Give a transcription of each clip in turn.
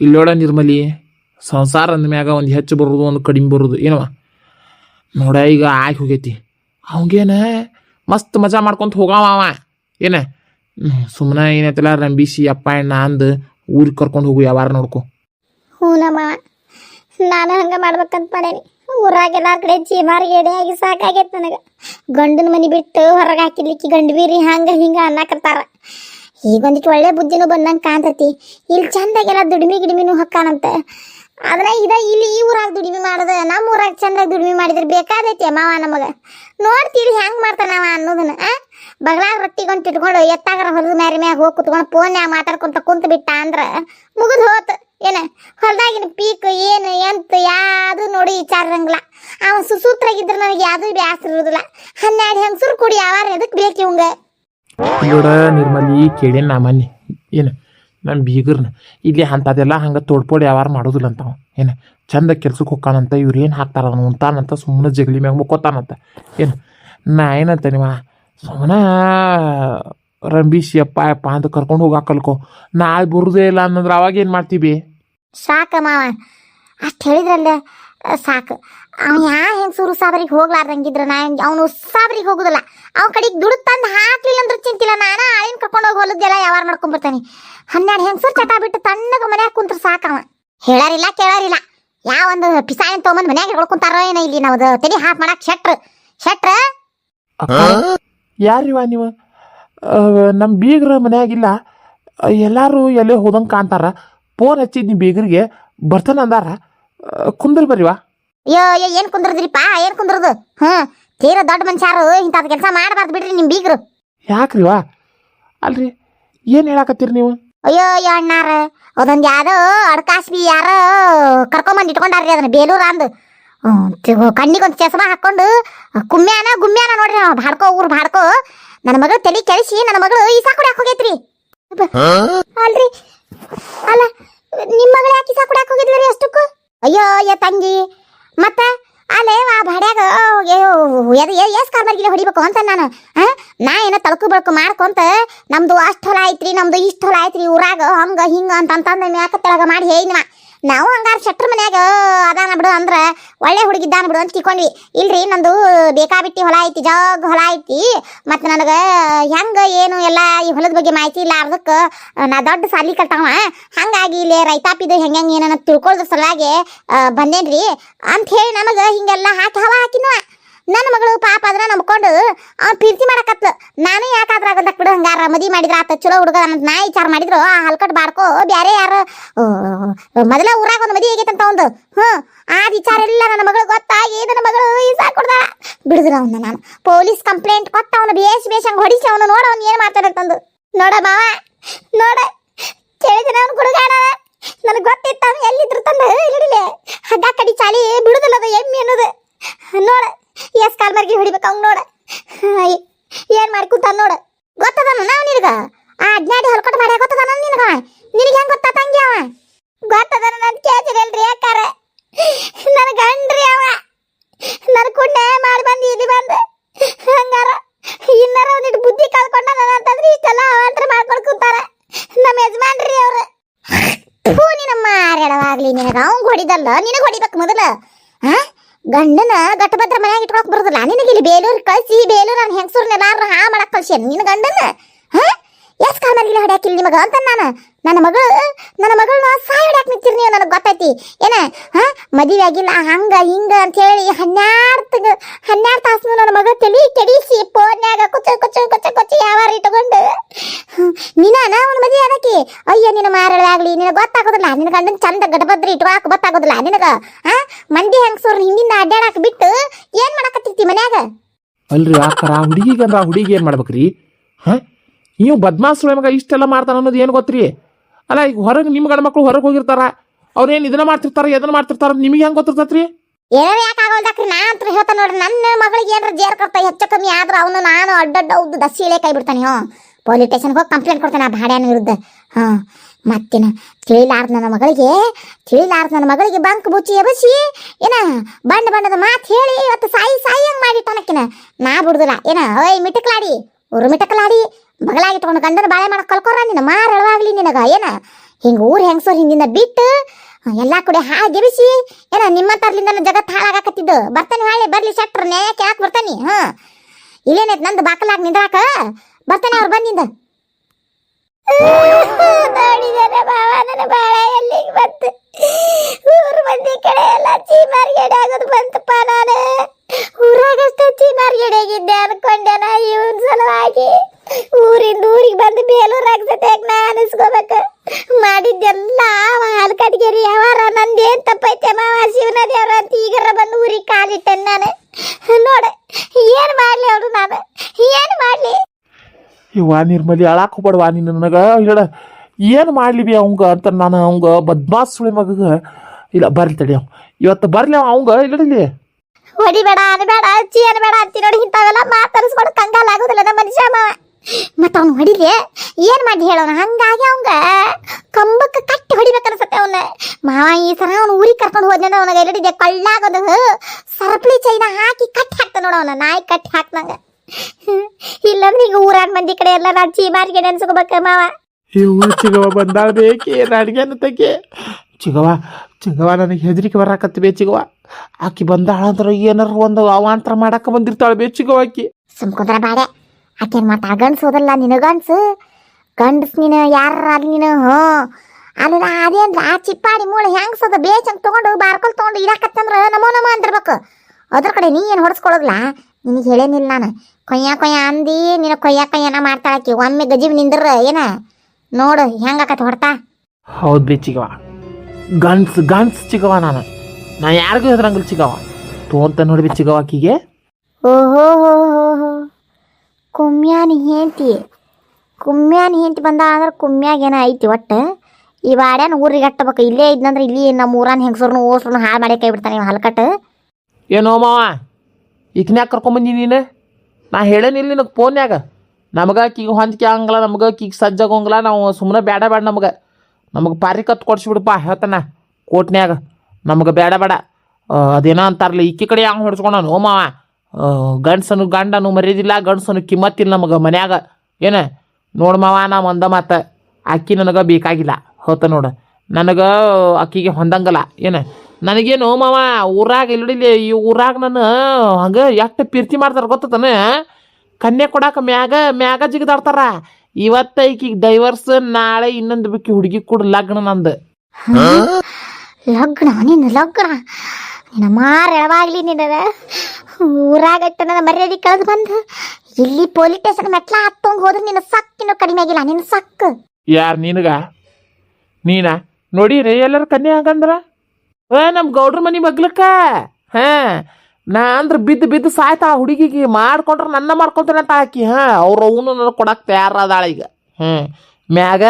ಇಲ್ಲೋಡ ನಿರ್ಮಲಿ, ಸಂಸಾರ ಅಂದಮ್ಯಾಗ ಒಂದು ಹೆಚ್ಚು ಬರೋದು, ಒಂದು ಕಡಿಮೆ ಬರೋದು, ಏನವ? ನೋಡ ಈಗ ಆಗಿ ಹೋಗೈತಿ. ಅವಂಗೇನ ಮಸ್ತ್ ಮಜಾ ಮಾಡ್ಕೊಂತ ಹೋಗಾವ ಅವ. ಏನ? ಸುಮ್ಮನೆ ಏನೈತಲ್ಲ ರಂಬಿಸಿ ಅಪ್ಪ ಅಣ್ಣ ಅಂದು ಊರಿಗೆ ಕರ್ಕೊಂಡು ಹೋಗು, ಯಾವಾರ ನೋಡ್ಕೊ. ಹ್ಞೂನಮ್ಮ ನಾನು ಹಂಗೆ ಮಾಡ್ಬೇಕಂತ ಮಾಡೇನಿ. ಊರಾಗ ಎಲ್ಲಾರ ಕಡೆ ಜೀವಾರಿಗೆ ಎಡೆಯಾಗಿ ಸಾಕಾಗೈತೆ ನನಗೆ. ಗಂಡನ ಮನೆ ಬಿಟ್ಟು ಹೊರಗೆ ಹಾಕಿರ್ಲಿಕ್ಕೆ ಗಂಡು ಬೀರಿ ಹಂಗೆ ಹಿಂಗೆ ಅನ್ನಕತ್ತಾರ. ಈಗೊಂದಿಟ್ಟು ಒಳ್ಳೆ ಬುದ್ಧಿನೂ ಬಂದಂಗೆ ಕಾಣ್ತತಿ. ಇಲ್ಲಿ ಚಂದಾಗೆಲ್ಲ ದುಡಿಮೆ ಗಿಡಿಮಿನೂ ಹೊಕ್ಕಾನಂತೆ. ಆದ್ರೆ ಇದ ಇಲ್ಲಿ ಈ ಊರಾಗ ದುಡಿಮೆ ಮಾಡೋದ ನಮ್ಮ ಊರಾಗ ಚಂದಾಗಿ ದುಡಿಮೆ ಮಾಡಿದ್ರೆ ಬೇಕಾದೈತಿ ಮಾವ ನಮಗೆ. ನೋಡ್ತೀರಿ ಹೆಂಗೆ ಮಾಡ್ತಾನವ ಅನ್ನೋದನ್ನ ಬಗಲಾಗ ರೊಟ್ಟಿ ಗೊಂಡು ಇಟ್ಕೊಂಡು ಎತ್ತಾಗರ ಹೊಲದ ಮ್ಯಾರಿ ಮ್ಯಾಗ ಹೋಗಿ ಕುತ್ಕೊಂಡು ಫೋನ್ಯಾಗ ಮಾತಾಡ್ಕೊಂತ ಕುಂತ ಬಿಟ್ಟ ಅಂದ್ರೆ ಮುಗಿದು ಹೋತು. ಏನ? ಹೊಲ್ದಾಗಿನ ಪೀಕ್ ಏನು ಎಂತ ಯಾವುದು ನೋಡಿ ವಿಚಾರಂಗಿಲ್ಲ ಅವ ಸುಸೂತ್ರಾಗಿದ್ರೆ ನನಗೆ ಯಾವ್ದು ಬ್ಯಾಸರ ಇರೋದಿಲ್ಲ. ಹನ್ನೆರಡು ಹೆಂಗಸರು ಕೂಡಿ ಯಾವಾರ ಎದಕ್ ಬೇಕು ಇವಂಗ? ನೋಡ ನಿರ್ಮಲಿ ಕೇಳೇನ ನಮ್ಮಲ್ಲಿ ಏನು? ನಮ್ಮ ಬೀಗರ್ನ. ಇಲ್ಲಿ ಅಂಥದ್ದೆಲ್ಲ ಹಂಗೆ ತೋಡ್ಪೋಡಿ ಯಾವಾರ ಮಾಡೋದಿಲ್ಲ ಅಂತಾವ ಏನು? ಚಂದ ಕೆಲ್ಸಕ್ಕೆ ಹೋಗ್ಕಾನಂತ ಇವ್ರು ಏನು ಹಾಕ್ತಾರ ಅವ್ನು ಉಂತಾನಂತ ಸುಮ್ಮನೆ ಜಗಲಿ ಮ್ಯಾಗ ಮುಕ್ಕೋತಾನಂತ. ಏನು? ನಾ ಏನಂತ ನೀವ ಸುಮ್ಮನೆ ರಂಬೀಸಿ ಅಪ್ಪ ಅಪ್ಪ ಅಂತ ಕರ್ಕೊಂಡು ಹೋಗಾಕಲ್ಕೋ ನಾ ಬರುದೇ ಇಲ್ಲ ಅನ್ನಂದ್ರೆ ಅವಾಗ ಏನು ಮಾಡ್ತೀವಿ? ಸಾಕ ಮಾವ. ಅಷ್ಟು ಹೇಳಿದ್ರಲ್ಲ ಸಾಕು. ಅವ್ನು ಯಾ ಹೆಂಗಸೂರು ಸಾಬರಿಗೆ ಹೋಗ್ಲಾರ್ದಂಗಿದ್ರ ನಾ ಅವನು ಸಾಬರಿಗೆ ಹೋಗುದಿಲ್ಲ. ಅವ್ನ ಕಡೆಗೆ ದುಡ್ಡು ತಂದು ಹಾಕ್ಲಿಲ್ಲ ಅಂದ್ರೆ ಚಿಂತಿಲ್ಲ. ನಾನು ಆಳಿನ ಕರ್ಕೊಂಡು ಹೋಗಿ ಹೊಲದ್ದೆಲ್ಲ ಯಾವಾರ ಮಾಡ್ಕೊಂಡ್ಬರ್ತಾನೆ ಹನ್ನೆರಡು ಹೆಂಗಸರು ಚಟ ಬಿಟ್ಟು ತಣ್ಣಗ ಮನ್ಯಾಗ ಕುಂತ್ರ ಸಾಕವ. ಹೇಳಾರಿಲ್ಲ ಕೇಳಾರಿಲ್ಲ. ಯಾವ ಒಂದು ಪಿಸಾಯನ್ ತಗೊಂಬಂದ್ ಮನ್ಯಾಗ ಹೇಳ್ಕೊಂತಾರೋ ಏನೋ ಇಲ್ಲಿ ನಾವು ತಲೆ ಹಾಫ್ ಮಾಡಕ್ ಶೆಟ್ರ್. ಶೆಟ್ರ್? ಯಾರಿವ ನೀವು? ನಮ್ಮ ಬೀಗ್ರ ಮನ್ಯಾಗಿಲ್ಲ ಎಲ್ಲರೂ ಎಲ್ಲೇ ಹೋದಂಗೆ ಕಾಣ್ತಾರ. ಫೋನ್ ಹಚ್ಚಿದ್ ನೀವು ಬೀಗರಿಗೆ. ಬರ್ತಾನೆ ಅಂದಾರ ಕುಂದ್ರ ಬರೀವಾ ಅಯ್ಯೋ ಅಯ್ಯೋ ಏನ್ ಕುಂದ್ರದ್ರಿಪ್ಪ ಏನು ಕುಂದ್ರದು? ಹ್ಮ್. ತೀರ ದೊಡ್ಡ ಮನುಷ್ಯರು ಇಂಥದ್ ಕೆಲಸ ಮಾಡಬಾರ್ದು ಬಿಡ್ರಿ ನಿಮ್ ಬೀಗ್ರು. ಯಾಕ್ರಿವಾ ಅಲ್ರಿ ಏನು ಹೇಳಾಕತ್ತೀರಿ ನೀವು? ಅಯ್ಯೋ ಅಯ್ಯೋ ಅಣ್ಣಾರ ಅದೊಂದು ಯಾವ್ದೋ ಅಡ್ಕಾಸ್ಬಿ ಯಾರೋ ಕರ್ಕೊಂಬಂದು ಇಟ್ಕೊಂಡಾರ್ರಿ ಅದನ್ನ ಬೇಲೂರ ಅಂದು. ಕಣ್ಣಿಗೊಂದು ಚಸ್ಮ ಹಾಕೊಂಡು ಕುಮ್ಯಾನ ಗುಮ್ಮ್ಯಾನ ನೋಡ್ರಿ ಅವ ಬಾಡ್ಕೋ ಊರು ಬಾಡ್ಕೋ ನನ್ನ ಮಗಳು ತಲೆ ಕೆಳಿಸಿ ನನ್ನ ಮಗಳು ಈ ಸಾಕುಡ್ಯಾಕ ಹೋಗೈತ್ರಿ. ಅಲ್ರಿ ಅಲ್ಲ ನಿಮ್ಮ ಮಗಳು ಯಾಕೆ ಈ ಸಾಕುಡ್ಯಾಕ ಹೋಗಿದ್ರಿ ಅಷ್ಟಕ್ಕೂ? ಅಯ್ಯೋ ಅಯ್ಯೋ ತಂಗಿ ಮತ್ತ ಅಲ್ಲೇ ಆ ಬಾಡ್ಯಾಗ ಎಸ್ ಕಾರ್ಮರ್ಗಿಲೆ ಹೊಡಿಬೇಕು ಅಂತ ನಾನು, ಆ? ನಾ ಏನೋ ತಳಕು ಬಳಕು ಮಾಡ್ಕೊಂತ ನಮ್ದು ಅಷ್ಟು ಹೊಲ ಐತ್ರಿ ನಮ್ದು ಇಷ್ಟು ಹೊಲ ಐತ್ರಿ ಊರಾಗ, ಹಂಗ ಹಿಂಗ ಅಂತ ಅಂತಂದ ಮ್ಯಾಕ ತೆಳಗ ಮಾಡಿ ಹೇಳಿದ್ವ ನಾವು ಹಂಗಾರ ಶೆಟ್ರ ಮನ್ಯಾಗ ಅದಾನ ಬಿಡು ಅಂದ್ರ ಒಳ್ಳೆ ಹುಡುಗಿದ್ದಾನ ಬಿಡು ಅಂತ ತಿಳ್ಕೊಂಡ್ವಿ. ಇಲ್ರಿ ನಂದು ಬೇಕಾಬಿಟ್ಟಿ ಹೊಲ ಐತಿ, ಜಗ್ ಹೊಲ ಐತಿ. ಮತ್ತು ನನಗೆ ಹೆಂಗ ಏನು ಎಲ್ಲ ಈ ಹೊಲದ ಬಗ್ಗೆ ಮಾಹಿತಿ ಇಲ್ಲ, ಅದಕ್ಕೆ ನಾ ದೊಡ್ಡ ಸಾಲಿ ಕಲ್ತಾವ. ಹಂಗಾಗಿ ಇಲ್ಲಿ ರೈತಾಪಿದು ಹೆಂಗೆ ಹೆಂಗೆ ಏನನ್ನ ತಿಳ್ಕೊಳ್ಳೋದ್ರ ಸಲುವಾಗಿ ಬಂದೇನ್ರಿ. ಅಂತ ಹೇಳಿ ನಮಗೆ ಹಿಂಗೆಲ್ಲ ಹಾಕಿ ಹವಾ ಹಾಕಿದ್ವ ನನ್ನ ಮಗಳು ಪಾಪ ಅದ್ರ ನಂಬ್ಕೊಂಡು ಅವ್ನು ಪ್ರೀತಿ ಮಾಡಕತ್ಲು. ನಾನು ಯಾಕಾದ್ರ ಆಗಂತ ಬಿಡು ಹಂಗಾರ. ಮದಿ ಮಾಡಿದ್ರ ಆತ ಚಲೋ ಹುಡುಗ ಅಂತ ನಾ ವಿಚಾರ ಮಾಡಿದ್ರು. ಆ ಹಲ್ಕಟ್ ಬಾಡ್ಕೋ. ಬ್ಯಾರೆ ಯಾರ? ಮೊದಲ ಊರಾಗ ಒಂದು ಮದಿ ಹೇಗೈತಂತ ಒಂದು ಹ್ಮ್ ಆ ವಿಚಾರ ಎಲ್ಲ ನನ್ನ ಮಗಳು ಗೊತ್ತಾಗಿ ನನ್ನ ಮಗಳು ಈಸಾ ಕೊಡ್ದ ಬಿಡುದ್ರ ಅವನ್ನ ನಾನು. ಪೊಲೀಸ್ ಕಂಪ್ಲೇಂಟ್ ಕೊಟ್ಟ ಅವನು ಬೇಸ್ ಬೇಸ್ ಹಂಗ ಹೊಡಿಸಿ ಅವನು ನೋಡ ಅವ್ನು ಏನ್ ಮಾಡ್ತಾನಂತಂದು ನೋಡ ಮಾವ. ನೋಡ. ಕೇಳಿದ ಅವನು ಹುಡುಗಾಡ ನನಗೆ ಗೊತ್ತಿತ್ತು ಅವನು ಎಲ್ಲಿದ್ರು ತಂದು. ಹಿಡಿಲೆ. ಹಗ್ಗ ಕಡಿ ಚಾಲಿ. ಬಿಡುದಿಲ್ಲ ಅದು ಎಮ್ಮೆ ಅನ್ನೋದು. ನೋಡ. ಎಸ್ ಕಾಲ್ ಮರ್ಗಿ ಹೊಡಿಬೇಕು ಅವ್ನು ನೋಡ ಏನ್ ಮಾಡಿ ನೋಡು ನೋಡ ಗೊತ್ತದನ ನಾವ್ ನಿನಗ ಆ ಅಜ್ಞಾಡಿ ಹೊಲ್ಕೊಟ್ ಮಾಡ್ಯ ನಿನಗ ನಿನಗೆ ಹೆಂಗ್ ಗೊತ್ತ ಅವ ಗೊತ್ತದನ ನನ್ ಕೇಳ್ತಿರಲ್ರಿ ಯಾಕಾರ ನನ್ನ ಗಂಡ್ರಿ ಅವ ನನ್ ಕುಂಡೆ ಮಾಡಿ ಬಂದು ಇಲ್ಲಿ ಬಂದ ಹಂಗಾರ ಇನ್ನಾರ ಒಂದಿಟ್ಟು ಬುದ್ಧಿ ಕಳ್ಕೊಂಡ ಅಂತಂದ್ರೆ ಇಷ್ಟೆಲ್ಲ ಅವಾಂತರ ಮಾಡ್ಕೊಂಡು ಕೂತಾರ ನಮ್ಮ ಯಜಮಾನ್ರಿ ಅವ್ರು ಹೂ ನಿನ್ನ ಮಾರ್ಯಾಡವಾಗ್ಲಿ ನಿನಗ ಅವ್ನ್ ಹೊಡಿದಲ್ಲ ನಿನಗ ಹೊಡಿಬೇಕು ಮೊದಲು ಹಾ ಗಂಡನ ಗಟ್ಟಭದ್ರ ಮನ್ಯಾಗ ಇಟ್ಕೊಳಕ್ ಬರುದಿಲ್ಲ. ನಿನಗೆ ಇಲ್ಲಿ ಬೇಲೂರ್ ಕಳ್ಸಿ ಬೇಲೂರ್ ಅವ್ನ ಹೆಂಗಸೂರ್ನೆಲ್ಲಾರು ಹಾ ಮಾಡಕ್ ಕಳ್ಸಿ ನಿನ್ನ ಗಂಡನ? ಹಾ? ಎಸ್ ಕಾಲ ಮರ್ಗಿಲಿ ಹೊಡ್ಯಾಕಿಲ್ಲ ನಿಮಗ ಅಂತ ನಾನು. ನನ್ನ ಮಗಳು, ನನ್ನ ಮಗಳನ್ನ ಸಾಯ್ ಹೊಡ್ಯಾಕ್ ನಿಂತಿರ್ ನೀವು ನನಗೆ ಗೊತ್ತೈತಿ. ಏನ? ಹಾ? ಮದುವೆ ಆಗಿಲ್ಲ, ಹಂಗ, ಹಿಂಗ ಅಂತ ಹೇಳಿ ಹನ್ನೆರಡು ಹನ್ನೆರಡು ತಾಸು ನನ್ನ ಮಗಳು ತಲಿ ಕೆಡಿಸಿ ಫೋನ್ಯಾಗ ಕುಚ್ಚ ಕುಚ್ಚ ಕುಚ್ಚ ಕುಚ್ಚ ಯಾವಾರ ಇಟ್ಕೊಂಡು. ನೀನ ಅವನ ಮದುವೆ ಅದಕ್ಕೆ ಅಯ್ಯೋ, ನಿನ್ನ ಮಾರಳಾಗ್ಲಿ ನಿನಗೆ ಗೊತ್ತಾಗೋದಿಲ್ಲ. ನಿನ್ನ ಗಂಡನ ಚಂದ ಗಡಬದ್ರಿ ಇಟ್ಕೊಳಕ್ ಗೊತ್ತಾಗೋದಿಲ್ಲ ನಿನಗ. ಹಾ? ಮಂದಿ ಹೆಂಗಸೂರ್ ಹಿಂದಿಂದ ಅಡ್ಡಾಡಕ್ ಬಿಟ್ಟು ಏನ್ ಮಾಡಕತ್ತಿರ್ತಿ ಮನ್ಯಾಗ? ಅಲ್ರಿ, ಆ ಹುಡುಗಿಗೆ ಹುಡುಗಿ ಏನ್ ಮಾಡ್ಬೇಕ್ರಿ? ಹಾಂ? ನೀವು ಬದ್ಮಾಸ್ ಮಗ ಇಷ್ಟೆಲ್ಲ ಮಾಡ್ತಾನೆ ಅನ್ನೋದು ಏನು ಗೊತ್ತ್ರಿ? ಅಲ್ಲ, ಈಗ ಹೊರಗೆ ನಿಮ್ಮ ಗಂಡ ಮಕ್ಕಳು ಹೊರಗೆ ಹೋಗಿರ್ತಾರ ಅವ್ರೇನು ಇದನ್ನ ಮಾಡ್ತಿರ್ತಾರ, ಎದನ್ನ ಮಾಡ್ತಿರ್ತಾರ ನಿಮಗೆ ಹೆಂಗೆ ಗೊತ್ತಿರ್ತೈತ್ರಿ? ಏನೋ ಯಾಕೆ ಆಗೋಲ್ದಾಕ್ರಿ ನಾ ಅಂತ ಹೇಳ್ತಾ ನೋಡ್ರಿ, ನನ್ನ ಮಗಳಿಗೆ ಏನಾರ ಜೇರ್ ಕರ್ತ ಹೆಚ್ಚು ಕಮ್ಮಿ ಆದ್ರೆ ಅವನು ನಾನು ಅಡ್ಡಡ್ಡ ಉದ್ದು ದಸಿಳೆ ಕೈ ಬಿಡ್ತಾನೆ, ಹ್ಞೂ. ಪೊಲೀಸ್ ಸ್ಟೇಷನ್ಗೆ ಹೋಗಿ ಕಂಪ್ಲೇಂಟ್ ಕೊಡ್ತಾನೆ ಆ ಭಾಡ್ಯಾನ ವಿರುದ್ಧ ಹಾಂ ಮತ್ತೇನ ತಿಳಿಲಾರ್ದು ನನ್ನ ಮಗಳಿಗೆ, ತಿಳಿಲಾರ್ದು ನನ್ನ ಮಗಳಿಗೆ ಬಂಕ್ ಬುಚ್ಚಿ ಎಬಸಿ, ಏನ ಬಣ್ಣ ಬಣ್ಣದ ಮಾತು ಹೇಳಿ, ಇವತ್ತು ಸಾಯಿ ಸಾಯಿ ಹಂಗೆ ಮಾಡಿಟ್ಟಾನಕ್ಕಿನ. ನಾ ಬಿಡುದಿಲ್ಲ, ಏನ, ಓಯ್, ಮಿಟಕ್ಲಾಡಿ ಉರು ಮಿಟಕ್ಲಾಡಿ ಬಗಲಾಗಿಟ್ಕೊಂಡು ಗಂಡನ ಬಾಳೆ ಮಾಡಕ್ ಕಲ್ಕೊರ ನಿನ್ನ ಮಾರಳವಾಗ್ಲಿ ನಿನಗ. ಏನ? ಹಿಂಗ ಊರ್ ಹೆಂಗಸೋರ್ ಹಿಂದಿನ ಬಿಟ್ಟು ಎಲ್ಲಾ ಕಡೆ ಹಾ ಬಿಸಿ ಏನ ನಿಮ್ಮ ತರ್ಲಿಂದ ಜಗತ್ ಹಾಳಾಗಕತ್ತಿದ್ದು? ಬರ್ತಾನೆ ಹಾಳೆ ಬರ್ಲಿ ಶಟ್ರ ನ್ಯಾಯ ಕೇಳಕ್ ಬರ್ತಾನಿ, ಹಾ. ಇಲ್ಲೇನೈತ್ ನಂದು ಬಾಕಲಾಗ ನಿಂದ್ರಾಕ? ಬರ್ತಾನೆ ಅವ್ರು ಬಂದಿಂದ. ನೋಡಿದರೆ ಬಾವ ನನ್ನ ಊರ್ ಮಂದಿ ಕಡೆ ಎಲ್ಲ ಚೀಮಾರ್ಗಡೆ ಆಗೋದು ಬಂತಪ್ಪ ನಾನು. ಊರಾಗಷ್ಟ ಆಗಿದ್ದೆ ಅನ್ಕೊಂಡೆ ನಾ ಇವನ್ ಸಲುವಾಗಿ? ಊರಿಂದ ಊರಿಗೆ ಬಂದು ಬೇಲೂರು ಸತ್ಯಾಗ ನಾ ಅನಿಸ್ಕೋಬೇಕು. ಮಾಡಿದ್ದೆಲ್ಲ ಹಾಲ್ಕಟ್ಗೇರಿ ಯಾವಾರ ನಂದೇನ್ ತಪ್ಪೈತೆ ಮಾವ ಶಿವನ ದೇವ್ರ ಅಂತ ಈಗರ ಬಂದು ಊರಿಗೆ ಕಾಲಿಟ್ಟೆ ನಾನು. ನೋಡ ಏನು ಮಾಡ್ಲಿ ಅವರು ನಾನು ಏನು ಮಾಡಲಿ? ಇವ ನಿರ್ಮಲಿ ಅಳಾಕ್ ಹೋಗ್ಬೇಡವಾ ನೀನು ನನಗೆ. ಹೇಳ ಏನು ಮಾಡಲಿ ಬಿ ಅವಂಗ ಅಂತ ನಾನು ಅವಂಗ ಬದ್ಮಾಸ್ ಸುಳಿ ಮಗಗ. ಇಲ್ಲ ಬರ್ಲಿ ತಡಿ ಅವ್. ಇವತ್ತು ಬರ್ಲಿ ಅವ ಅವಂಗ ಇಲ್ಲಡಿಲಿ ಹೊಡಿಬೇಡ ಅನ್ಬೇಡ ಅಚ್ಚಿ ಅನ್ಬೇಡ ಅಂತಿ ನೋಡಿ ಇಂಥವೆಲ್ಲ ಮಾತಾಡಿಸ್ಕೊಂಡು ಕಂಗಾಲ ಆಗೋದಿಲ್ಲ ನಮ್ಮ ಮನುಷ್ಯ ಮಾವ. ಮತ್ತ ಅವ್ನು ಹೊಡಿದೆ ಏನ್ ಮಾಡಿ ಹೇಳೋಣ ಹಂಗಾಗಿ ಅವಂಗ ಕಂಬಕ್ಕೆ ಕಟ್ಟಿ ಹೊಡಿಬೇಕನ್ಸತ್ತೆ ಅವನ್ನ ಮಾವ ಈ ಸಲ ಅವ್ನು ಊರಿಗೆ ಕರ್ಕೊಂಡು ಹೋದ್ನ ಅವನಿಗೆ ಎರಡಿದೆ ಕಳ್ಳಾಗೋದು ಸರಪಳಿ ಚೈನ ಹಾಕಿ ಕಟ್ಟಿ ಹಾಕ್ತ ನೋಡ ಅವನ. ನಾಯಿ ಕಟ್ಟಿ ಹಾಕ್ನಂಗ ಇಲ್ಲಂದ್ರೆ ಈಗ ಊರಾಗ ಮಂದಿ ಕಡೆ ಎಲ್ಲ ನಾ ಮಾರಿಗೆ ನೆನ್ಸ್ಕೋಬೇಕ ಮಾವ. ಇವ ಚಿಗವ ಬಂದಾಳ ಬೇಕಿ ಅಡ್ಗೆನ ತೆಗೆ ಚಿಗವ ಚಿಗವ ನನಗೆ ಹೆದರಿಕೆ ಬರಾಕತ್ತಿ ಬೇ ಚಿಗವ. ಆಕಿ ಬಂದಾಳ ಅಂದ್ರೆ ಏನಾರ ಒಂದು ಅವಾಂತರ ಮಾಡಕ್ಕೆ ಬಂದಿರ್ತಾಳೆ ಬೇ ಚಿಗವ ಆಕಿ. ಸುಮ್ಕೊಂಡ್ರ ಬಾಡೆ. ಆಕೆ ಮತ್ತೆ ಗಂಡ್ಸ್ ಹೋದಲ್ಲ ನಿನಗನ್ಸು. ಗಂಡಸ್ ನೀನು ಯಾರು ಅಲ್ಲಿ ನೀನು ಹ್ಞೂ. ಅಲ್ಲ ಅದೇನ್ರ ಆ ಚಿಪ್ಪಾಡಿ ಮೂಳೆ ಹೆಂಗ್ಸದ ಬೇಚಂಗೆ ತಗೊಂಡು ಬಾರ್ಕೊಲ್ ತೊಗೊಂಡು ಇರಾಕತ್ತಂದ್ರ ನಮೋ ನಮೋ ಅಂದಿರ್ಬೇಕು. ಅದ್ರ ಕಡೆ ನೀ ಏನು ಹೊಡ್ಸ್ಕೊಳೋದ್ಲ? ನಿನಗೆ ಹೇಳೇನಿಲ್ಲ ನಾನು. ಕೊಯ್ಯ ಕೊಯ್ಯ ಅಂದಿ ನೀನು ಕೊಯ್ಯ ಕೊಯ್ಯನ ಮಾಡ್ತಾಳಕಿ. ಒಮ್ಮೆ ಗಜಿಬ್ ನಿಂದ್ರ ಏನ? ನೋಡು ಹೆಂಗಾಕತ್ ಹೊಡ್ತಾ? ಹೌದು ಬಿಚ್ಚಿಗವ ಚಿಗವ. ಗನ್ಸ್ ಗನ್ಸ್ ಚಿಗವ ನಾನು. ನಾ ಯಾರಿಗೂ ಹೆದ್ರಂಗಿಲ್ಲ ಚಿಗವ. ತೋಂತ ನೋಡಿ ಬಿ ಆಕಿಗೆ. ಓಹೋ ಕುಮ್ಯಾನ ಹೆಂಡ್ತಿ. ಕುಮ್ಯಾನ ಹೆಂಡ್ತಿ ಬಂದ ಅಂದ್ರೆ ಕುಮ್ಯಾಗ ಏನೋ ಐತಿ ಒಟ್ಟು. ಈ ಬಾಡ್ಯಾನ ಊರಿಗೆ ಕಟ್ಟಬೇಕು ಇಲ್ಲೇ ಇದ್ನಂದ್ರೆ ಇಲ್ಲಿ ನಮ್ಮ ಊರನ್ನ ಹೆಂಗಸರ್ನು ಓಸ್ರನ್ನು ಹಾಳು ಮಾಡಿ ಕೈ ಬಿಡ್ತಾನೆ ಹಲ್ಕಟ್ಟು. ಏನೋ ಮಾವ ಇಕ್ನ್ಯಾಗ ಕರ್ಕೊಂಬಂದಿ ನೀನು? ನಾ ಹೇಳೇನಿಲ್ಲ ನಿನಗೆ ಫೋನ್ಯಾಗ. ನಮಗೆ ಆಕಿಗೆ ಹೊಂದಿಕೆ ಆಗಂಗಿಲ್ಲ, ನಮಗೆ ಆಕಿಗೆ ಸಜ್ಜಾಗಂಗಿಲ್ಲ ನಾವು ಸುಮ್ಮನೆ ಬೇಡ ಬೇಡ ನಮಗೆ. ನಮಗೆ ಪಾರಿ ಕತ್ತು ಕೊಡ್ಸಿಬಿಡಪ್ಪ ಹೇಳ್ತಾನ ಕೋಟ್ನ್ಯಾಗ. ನಮಗೆ ಬೇಡ ಬೇಡ ಅದೇನೋ ಅಂತಾರಲ್ಲ ಇಕ್ಕಿ ಕಡೆ ಹಂಗೆ ಹೊಡ್ಸ್ಕೊಂಡನು ಮಾವ? ಗಂಡ್ಸನು ಗಂಡನು ಮರ್ಯಾದಿಲ್ಲ, ಗಂಡಸನು ಕಿಮ್ಮತ್ತಿಲ್ಲ ನಮಗೆ ಮನ್ಯಾಗ. ಏನು? ನೋಡು ಮಾವ, ನಾ ಒಂದ ಮಾತು. ಅಕ್ಕಿ ನನಗೆ ಬೇಕಾಗಿಲ್ಲ. ಹೋತ ನೋಡು. ನನಗೆ ಅಕ್ಕಿಗೆ ಹೊಂದಂಗಲ್ಲ. ಏನು? ನನಗೇನು ಮಾವ, ಊರಾಗ ಇಲ್ಲಿಡಿಲಿ ಈ ಊರಾಗ ನಾನು ಹಂಗೆ ಎಷ್ಟು ಪ್ರೀತಿ ಮಾಡ್ತಾರೆ ಗೊತ್ತತನ? ಕನ್ಯೆ ಕೊಡಾಕ ಮ್ಯಾಗ ಮ್ಯಾಗ ಜಿಗದಾಡ್ತಾರ. ಇವತ್ತ ಈಕಿಗೆ ಡೈವರ್ಸ್ ನಾಳೆ ಇನ್ನೊಂದು ಬಿಕ್ಕಿ ಹುಡುಗಿ ಕೂಡ ಲಗ್ನ ನಂದು. ಲಗ್ನ? ನೀನು ಲಗ್ನ? ನಿನ್ನ ಮಾರ ಎಳವಾಗ್ಲಿ ನಿನ್ನ ಊರಾಗಟ್ಟ ನನ್ನ ಮರ್ಯಾದೆ ಕಳೆದು ಬಂದ. ಇಲ್ಲಿ ಪೊಲೀಸ್ ಸ್ಟೇಷನ್ ಮೆಟ್ಲ ಹತ್ತೊಂದು ಹೋದ್ರೆ ನಿನ್ನ ಸಕ್ಕಿನ ಕಡಿಮೆ ಆಗಿಲ್ಲ, ನಿನ್ನ ಸಕ್ಕ. ಯಾರು ನಿನಗ? ನೀನ? ನೋಡಿರಿ ಎಲ್ಲರ ಕನ್ಯೆ ಆಗಂದ್ರ ಏ ನಮ್ಮ ಗೌಡ್ರ ಮನೆ ಮಗ್ಲಕ್ಕ. ಹಾಂ, ನಾ ಅಂದ್ರೆ ಬಿದ್ದು ಬಿದ್ದು ಸಾಯ್ತಾ ಆ ಹುಡುಗಿಗೆ ಮಾಡ್ಕೊಂಡ್ರೆ ನನ್ನ ಮಾಡ್ಕೊಂತಾನೆ ಅಂತ ಹಾಕಿ ಹಾಂ, ಅವ್ರು ಅವನು ನನಗೆ ಕೊಡಕ್ಕೆ ತಯಾರದಾಳ ಈಗ. ಹ್ಞೂ ಮ್ಯಾಗ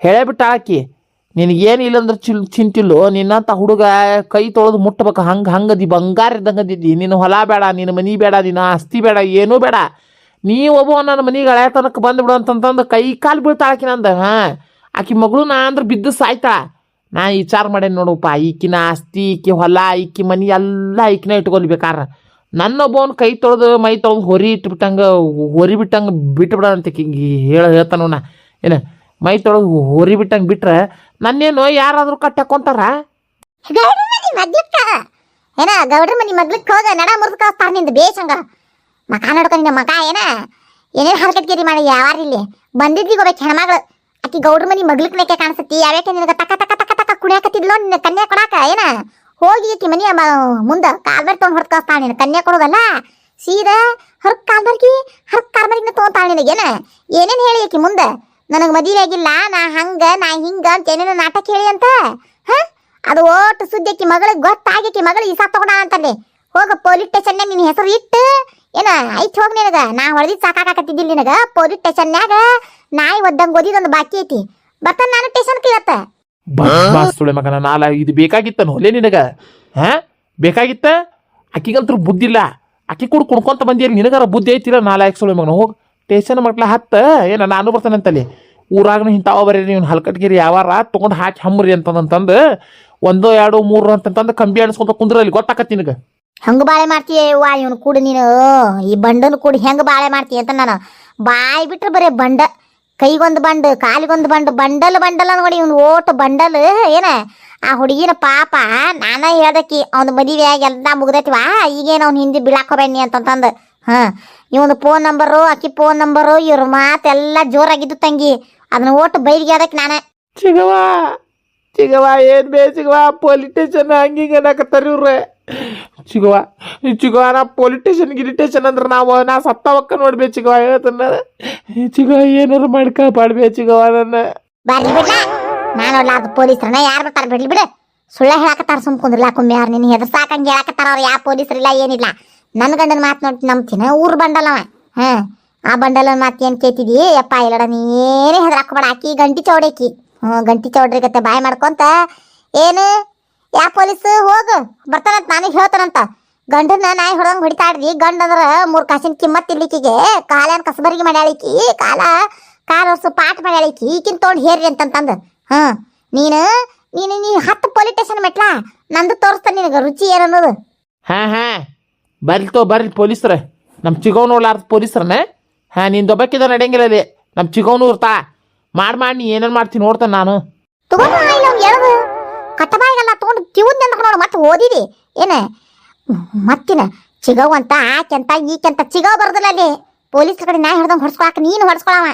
ಹೇಳೇ ಆಕಿ. ನಿನಗೇನು ಇಲ್ಲಂದ್ರೆ ಚಿಲ್ ಚಿಂತಿಲ್ಲೋ, ನಿನ್ನಂತ ಹುಡುಗ ಕೈ ತೊಳೆದು ಮುಟ್ಬೇಕು, ಹಂಗೆ ಹಂಗದಿ, ಬಂಗಾರ ಇದ್ದಂಗೆ ಅದಿದ್ದಿ ನಿನ್ನ ಹೊಲ ಬೇಡ, ನಿನ್ನ ಮನೆ ಬೇಡ, ನಿನ್ನ ಆಸ್ತಿ ಬೇಡ, ಏನೂ ಬೇಡ. ನೀ ಒಬ್ಬ ನನ್ನ ಮನೆಗೆ ಹಳೆ ತನಕ ಬಂದ್ಬಿಡು ಅಂತಂತಂದು ಕೈ ಕಾಲು ಬೀಳ್ತಾಳಕಿ ನಂದು, ಹಾಂ. ಆಕಿ ಮಗಳು ನಾ ಅಂದ್ರೆ ಬಿದ್ದು ಸಾಯ್ತಾಳ. ನಾ ವಿಚಾರ ಮಾಡೇನಿ ನೋಡಪ್ಪ ಈಕಿನ ಆಸ್ತಿ, ಈಕಿ ಹೊಲ, ಈಕಿ ಮನೆ ಎಲ್ಲ ಈಕಿನ ನನ್ನ ನನ್ನೊಬ್ಬವನ್ ಕೈ ತೊಳೆದು ಮೈ ತೊಳೆದು ಹೊರಿ ಇಟ್ಬಿಟ್ಟಂಗೆ, ಹೊರಿ ಬಿಟ್ಟಂಗೆ ಬಿಟ್ಟುಬಿಡ ಅಂತ ಹೇಳ ಹೇಳ್ತಾನ ಏನು, ಮೈ ತೊಳೆದು ಹೊರಿ ಬಿಟ್ಟಂಗೆ ಬಿಟ್ರೆ ನನ್ನೇನು ಯಾರಾದರೂ ಕಟ್ಟಕೊಂತಾರ? ಗೌಡ್ರ ಮನಿ ಮಗ್ಲಕ್ಕ ಏನ, ಗೌಡ್ರ ಮನಿ ಮಗ್ಲಕ್ ಹೋಗ ನಡ ಮುರಿದು ಕಳಿಸ್ತಾರ ನಿಂದ ಬೇಸಂಗ ಮಕ ನೋಡ್ಕೊ ನಿನ್ನ ಮಕ ಏನ? ಏನೇನು ಹರಕಟ್ಗಿರಿ ಮಾಡಿ ಯಾವಾರ ಇಲ್ಲಿ? ಬಂದಿದ್ವಿ ಹೋಗ್ಬೇಕು ಹೆಣ್ಮಗಳು. ಆಕಿ ಗೌಡ್ರ ಮನಿ ಮಗ್ಲಕ್ನೇಕೆ ಕಾಣಿಸತಿ, ಯಾವ್ಯಾಕೆ ನಿನಗೆ ತಕ ತಕ ತಕ ತಕ್ಕ ಕುಣಿಯಾಕತ್ತಿದ್ಲೋ ನಿನ್ನ ಕನ್ಯಾ ಕೊಡಾಕ, ಏನ? ಹೋಗಿ ಆಕಿ ಮನಿ ಮುಂದೆ ಕಾಲ್ಬರ್ ತೊಗೊಂಡು ಹೊರತು ಕಳಿಸ್ತಾಳ ನಿನ್ನ ಕನ್ಯಾ ಕೊಡೋದಲ್ಲ? ಸೀದಾ ಹರಕ್ ಕಾಲ್ಬರ್ಗಿ ಹರಕ್ ಕಾಲ್ಬರ್ಗಿನ ತೊಗೊಂತಾಳ ನಿನಗೇನ ಏನೇನು ಹೇಳಿ ಆಕಿ ಮುಂದೆ? ನನಗೆ ಮದುವೆ ಆಗಿಲ್ಲ, ನಾ ಹಂಗ, ನಾ ಹಿಂಗ ಅಂತ ಏನೇನೋ ನಾಟಕ ಹೇಳಿ ಅಂತ? ಹಾ? ಅದು ಓಟು ಸುದ್ದಿಕ್ಕಿ ಮಗಳಿಗೆ ಗೊತ್ತಾಗಿಕ್ಕಿ ಮಗಳು ಇಸಾ ತಗೊಂಡ ಅಂತಲ್ಲಿ ಹೋಗ ಪೊಲೀಸ್ ಸ್ಟೇಷನ್ಯಾಗ ನಿನ್ನ ಹೆಸರು ಇಟ್ಟು, ಏನ ಐತ್ ಹೋಗಿ ನಿನಗ. ನಾ ಹೊಡೆದಿದ್ ಸಾಕಾಕತ್ತಿದ್ದಿಲ್ಲ ನಿನಗ. ಪೊಲೀಸ್ ಸ್ಟೇಷನ್ಯಾಗ ನಾಯಿ ಒದ್ದಂಗ್ ಓದಿದೊಂದು ಬಾಕಿ ಐತಿ. ಬರ್ತಾನ ನಾನು ಸ್ಟೇಷನ್ಗೆ ಇವತ್ತ. ಸುಳೆ ಮಗನ, ನಾಲ, ಇದು ಬೇಕಾಗಿತ್ತ ಹೊಲೆ ನಿನಗ. ಹಾ? ಬೇಕಾಗಿತ್ತ? ಆಕಿಗಂತೂ ಬುದ್ಧಿಲ್ಲ. ಆಕಿ ಕೂಡ ಕುಡ್ಕೊಂತ ಬಂದಿರಿ ನಿನಗಾರ ಬುದ್ಧಿ ಐತಿಲ್ಲ ನಾಲ್ಕು ಸುಳೆ ಮಗನ. ಹೋಗಿ. ಟೇಷನ್ ಮಟ್ಲ ಹತ್ತ, ಏನ ನಾನು ಬರ್ತಾನಂತಲ್ಲಿ ಊರಾಗನ ಇಂಥವ ಬರೀ ನೀವು ಹಲ್ಕಟ್ಗಿರಿ, ಯಾವಾರ ತೊಗೊಂಡು ಹಾಕಿ ಹಮ್ಮ್ರಿ ಅಂತಂದಂತಂದು, ಒಂದು ಎರಡು ಮೂರು ಅಂತಂತಂದು ಕಂಬಿ ಅಣಿಸ್ಕೊಂತ ಕುಂದ್ರಲ್ಲಿ ಗೊತ್ತಾಕತ್ತಿ ನಿನಗೆ. ಹಂಗ ಬಾಳೆ ಮಾಡ್ತೀಯ ವಾ ಇವನು ಕೂಡ ನೀನು? ಈ ಬಂಡನ ಕೂಡ ಹೆಂಗ ಬಾಳೆ ಮಾಡ್ತೀಯ ಅಂತ ನಾನು. ಬಾಯಿ ಬಿಟ್ರೆ ಬರೀ ಬಂಡ, ಕೈಗೊಂದು ಬಂಡ್, ಕಾಲಿಗೊಂದು ಬಂಡ್, ಬಂಡಲ್ ಬಂಡಲ್ ನೋಡಿ ಇವ್ನು ಓಟ್ ಬಂಡಲ್, ಏನ? ಆ ಹುಡುಗಿನ ಪಾಪ, ನಾನೇ ಹೇಳ್ದಕಿ ಅವ್ನ ಮದುವೆಯಾಗಿ ಎಲ್ಲ ಮುಗ್ದೈತಿವಾ ಈಗೇನು ಅವ್ನು ಹಿಂದೆ ಬಿಳಾಕೋಬೇಡಿ ಅಂತಂತಂದು. ಹಾ ಇವನು ಫೋನ್ ನಂಬರು ಆಕಿ ಫೋನ್ ನಂಬರು ಇವ್ರ ಮಾತೆಲ್ಲ ಜೋರಾಗಿದ್ದು ತಂಗಿ. ಅದನ್ನ ಓಟು ಬೈರಿಗೆ ಅದಕ್ಕೆ ನಾನೇ. ಚಿಗವ ಚಿಗವ ಏನ್ ಬೇ ಚಿಗವ ಪೊಲೀಸ್ ಸ್ಟೇಷನ್ ಹಂಗಿಂಗ ಅನ್ನಕತ್ತಾರ ಇವ್ರೆ. ಚಿಗವ ಚಿಗವ ನಾ ಪೊಲೀಸ್ ಸ್ಟೇಷನ್ ಅಂದ್ರೆ ನಾವು ನಾ ಸತ್ತವಕ್ಕ ನೋಡ್ಬೇ ಚಿಗವ ಹೇಳ್ತಾನ. ಚಿಗವ ಏನಾರು ಮಾಡ್ಕ ಪಾಡ್ಬೇ ಚಿಗವ ನನ್ನ. ಬರ್ಲಿ ಬಿಡ್ಲ. ನಾನು ಅಲ್ಲ ಅದು ಪೊಲೀಸ್ರನ್ನ ಯಾರು ಬರ್ತಾರ ಬಿಡ್ಲಿ ಬಿಡು. ಸುಳ್ಳ ಹೇಳಕತ್ತಾರ ಸುಮ್ ಕುಂದ್ರಲ್ಲ ಕುಮ್ಮಿ ಯಾರು ನಿನ್ನ ಹೆದರ್ಸಾಕಂಗೆ ಹೇಳಕತ್ತಾರ ಅವ್ರು ಯಾವ ಪೊಲೀಸರಿಲ್ಲ ಏನಿಲ್ಲ. ನನ್ನ ಗಂಡನ ಮಾತು ನೋಡಿ ನಂಬ್ತೀನಿ? ಊರ್ ಬಂಡಲ್ಲವ ಹಾಂ. ಆ ಬಂಡಲನ ಮಾತು ಏನು ಕೇಳ್ತಿದಿ? ಯಪ್ಪ ಇಲ್ಲಡ ನೀನೇ ಹೆದರಾಕೋಬೇಡ. ಆಕಿ ಗಂಟಿ ಚೌಡೇಕಿ. ಹ್ಞೂ, ಗಂಟಿ ಚೌಡ್ರಿಗತ್ತೆ ಬಾಯ್ ಮಾಡ್ಕೊಂತ, ಏನು? ಯಾ ಪೊಲೀಸ್? ಹೋಗು. ಬರ್ತಾನಂತ, ನಾನೇ ಹೇಳ್ತಾನಂತ. ಗಂಡನ ನಾಯಿ ಹೊಡೆದಂಗ್ ಹೊಡಿತಾಡ್ರಿ ಗಂಡ ಅಂದ್ರೆ ಮೂರ್ ಕಾಸಿನ ಕಿಮ್ಮತ್ ಇರ್ಲಿಕ್ಕಿಗೆ. ಕಾಲೇನ್ ಕಸಬರಿಗೆ ಮಾಡ್ಯಾಳಿಕಿ. ಕಾಲ ಕಾಲ ವರ್ಷ ಪಾಠ ಮಾಡ್ಯಾಳಿಕಿ. ಈಕಿನ್ ತೊಗೊಂಡು ಹೇರ್ರಿ ಅಂತಂತಂದು. ಹಾಂ ನೀನು ನೀನು ನೀ ಹತ್ತು ಪೊಲೀಸ್ ಸ್ಟೇಷನ್ ಮೆಟ್ಲಾ? ನಂದು ತೋರಿಸ್ತಾನೆ ನಿನಗೆ ರುಚಿ ಏನು ಅನ್ನೋದು? ಹಾಂ, ಹಾ. ಬರ್ಲಿ ತೋ ಬರ್ಲಿ ಪೊಲೀಸ್ರ. ನಮ್ಮ ಚಿಗವ್ ಪೊಲೀಸ್ರನೆ ಪೊಲೀಸ್ರನ ಹಾ ನಿನ್ ದೊಬ್ಬಕ್ಕಿದ ನಡೆಯಂಗಿಲ್ಲ ಅಲ್ಲಿ ನಮ್ಮ ಚಿಗವ್ನು ಇರ್ತಾ ಮಾಡಿ ಮಾಡಿ ನೀ ಏನೇನು ಮಾಡ್ತೀನಿ ನೋಡ್ತಾನೆ ನಾನು. ಕಟ್ಟಬಾಯಿಗೆಲ್ಲ ತಗೊಂಡು ಕಿವುದ್ ನೋಡು ಮತ್ತೆ ಓದಿದಿ. ಏನ? ಮತ್ತಿನ? ಚಿಗವ್ ಅಂತ ಆಕೆಂತ ಈಕೆಂತ ಚಿಗವ್ ಬರ್ದಲ್ಲ ಅಲ್ಲಿ. ಪೊಲೀಸ್ ಕಡೆ ನಾಯಿ ಹಿಡ್ದಂಗೆ ಹೊಡ್ಸ್ಕೊಳಕ ನೀನು ಹೊಡ್ಸ್ಕೊಳವ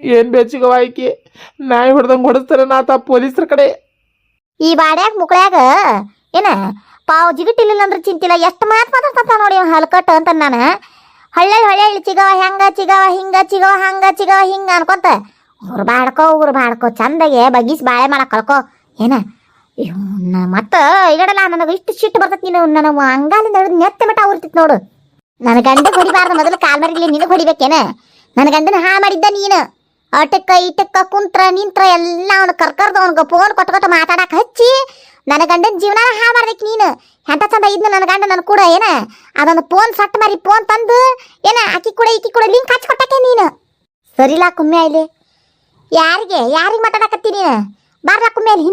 ಏನು ಬೆಚ್ಚಿಗವ ಆಕಿ? ನಾಯಿ ಹೊಡೆದಂಗೆ ಹೊಡಿಸ್ತಾರೆ ತಾ ಪೊಲೀಸ್ರ ಕಡೆ? ಈ ಬಾಡ್ಯಾಗ ಮುಕ್ಳ್ಯಾಗ ಏನ? ಪಾವ್ ಜಿಗಿಟಿಲಿಲ್ಲ ಅಂದ್ರೆ ಚಿಂತಿಲ್ಲ. ಎಷ್ಟು ಮಾತು ಮಾತಾಡ್ತಾ ನೋಡಿ ಹಲ್ಕಟ್ಟು ಹಲ್ಕಟ್ ಅಂತ ನಾನು. ಹಳ್ಳಿ ಹಳ್ಳಿ ಚಿಗವ ಹೆಂಗ ಚಿಗವ ಹಿಂಗ ಚಿಗವ ಹಂಗ ಚಿಗವ ಹಿಂಗ ಅನ್ಕೊಂತ. ಊರ್ ಬಾಡ್ಕೋ ಊರ್ ಬಾಡ್ಕೋ. ಚಂದಗೆ ಬಗ್ಗಿಸಿ ಬಾಳೆ ಮಾಡಕ್ ಕಳ್ಕೊ. ಏನ? ಮತ್ತೆ ಇಡಲ್ಲ. ನನಗೆ ಇಷ್ಟು ಸಿಟ್ಟು ಬರ್ತೈತಿ ನೀನು. ನನ್ನ ಅಂಗಾಲಿಂದ ಹಿಡಿದು ನೆತ್ತ ಮಟ ಉರ್ತಿತ್ತು ನೋಡು. ನನ್ನ ಗಂಡ ಹೊಡಿಬಾರ್ದು ಮೊದಲು ಕಾಲ್ ಮರಿಲಿ ನಿನಗೆ ಹೊಡಿಬೇಕೇನ ನನ್ನ ಗಂಡನ ಹಾ ಮಾಡಿದ್ದ ನೀನು. ಅಟಕ್ಕ ಇಟಕ್ಕ ಕುಂತ್ರ, ನಿಂತ್ರ ಎಲ್ಲ ಅವನು ಕರ್ಕರ್ದು ಅವನಿಗೆ ಫೋನ್ ಕೊಟ್ಕೊಟ್ಟು ಮಾತಾಡಕ್ಕೆ ಹಚ್ಚಿ ನನ್ನ ಗಂಡನ ಜೀವನ ಹಾ ಮಾಡ್ಬೇಕು ನೀನು. ಎಂತ ಚಂದ ಇದ್ನ ನನ್ನ ಗಂಡ ನನ್ನ ಕೂಡ, ಏನ? ಅದೊಂದು ಫೋನ್ ಸಟ್ ಮಾರಿ ಫೋನ್ ತಂದು, ಏನ ಆಕಿ ಕೂಡ ಈಕಿ ಕೂಡ ಲಿಂಕ್ ಹಚ್ಕೊಟ್ಟಕ್ಕೆ ನೀನು. ಸರಿಲಾ ಕುಮ್ಮೆ ಇಲ್ಲಿ ಯಾರಿಗೆ? ಯಾರಿಗೆ ಮಾತಾಡಕತ್ತಿ ನೀನು? ಬಾರ್ಲಾ ಕುಮ್ಮೆ ಇಲ್ಲಿ